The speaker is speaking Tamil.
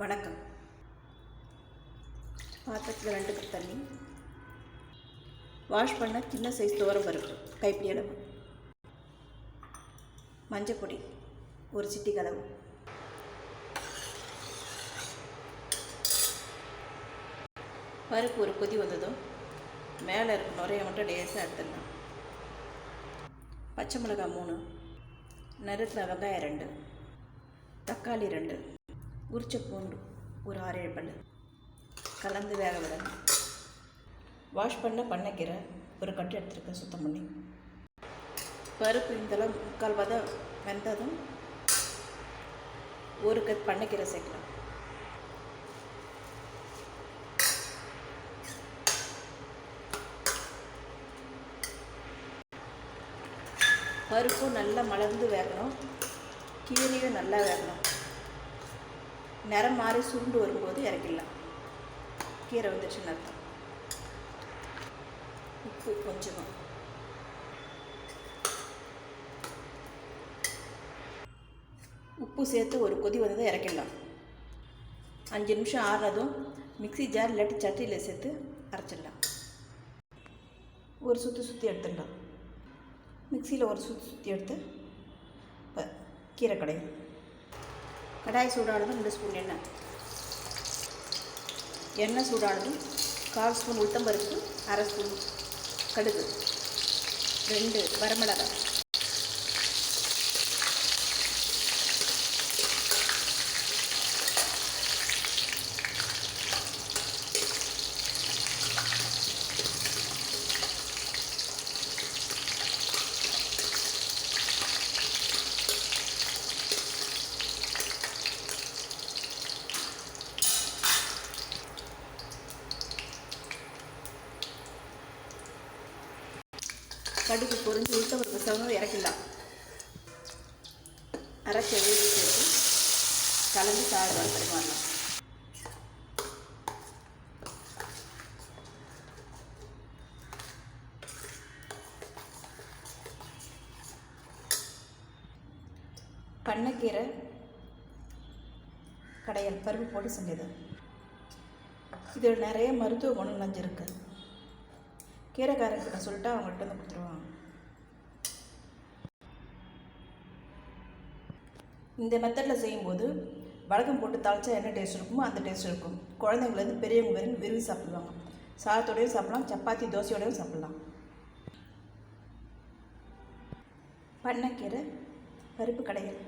வணக்கம். பாத்திரத்தில் ரெண்டு கப் தண்ணி. வாஷ் பண்ண சின்ன சைஸ் துவரம் பருப்பு கைப்பிடி அளவு. மஞ்சப்பொடி ஒரு சிட்டி கலவு. பருப்பு ஒரு கொதி வந்ததும் மேலே இருக்க நுரைய மட்டும் லேசாக எடுத்துடலாம். பச்சை மிளகாய் மூணு நறுக்கிற வெங்காயம் ரெண்டு தக்காளி ரெண்டு. உரிச்ச பூண்டு ஒரு ஆறு ஏழு பல்லு. கலந்து வேக விடணும் வாஷ் பண்ண பண்ணைக்கீரை ஒரு கட்டு எடுத்துருக்கேன் சுத்தம் பண்ணி. பருப்பு இந்தளவு முக்கால் வதம் வெந்ததும் ஒரு கப் பண்ணைக்கீரை சேர்க்கலாம். பருப்பும் நல்லா மலர்ந்து வேகணும். கீரையும் நல்லா வேகணும். நிறம் மாறி சுருண்டு வரும்போது இறக்கிடலாம். கீரை வந்துடுச்சுன்னு அர்த்தம். உப்பு கொஞ்சமாக உப்பு சேர்த்து ஒரு கொதி வந்ததை இறக்கிடலாம். அஞ்சு நிமிஷம் ஆறுனதும் மிக்ஸி ஜார் இல்லாட்டி சட்டியில் சேர்த்து அரைச்சிடலாம். ஒரு சுற்றி சுற்றி எடுத்துடலாம். மிக்சியில் ஒரு சுற்றி சுற்றி எடுத்து இப்போ கீரை கடையும் கடாய் சூடானதும் ரெண்டு ஸ்பூன் எண்ணெய். எண்ணெய் சூடானதும் கால் ஸ்பூன் உளுத்தம்பருப்பு அரை ஸ்பூன் கடுகு ரெண்டு வரமிளகாய். கடுகு பொரிஞ்சு உளுத்தம்பருப்பு சவனும் இறக்கிடலாம். அரைச்ச வேதி சேர்த்து கலந்து சாதம் பரிமாறலாம் பண்ணக்கீரை கடையல் பருப்பு போட்டு செஞ்சது. இதில் நிறைய மருத்துவ குணம் நினைஞ்சிருக்கு கீரைக்காரர்கிட்ட சொல்லிட்டு அவங்கள்ட்ட வந்து கொடுத்துருவாங்க. இந்த மெத்தடில் செய்யும்போது வழக்கம் போட்டு தாளிச்சா என்ன டேஸ்ட் இருக்குமோ அந்த டேஸ்ட் இருக்கும். குழந்தைங்கலேருந்து பெரியவங்க வரையும் விரும்பி சாப்பிடுவாங்க. சாதத்தோடையும் சாப்பிடலாம் சப்பாத்தி தோசையோடையும் சாப்பிடலாம். பண்ணக்கீரை பருப்பு கடைகள்.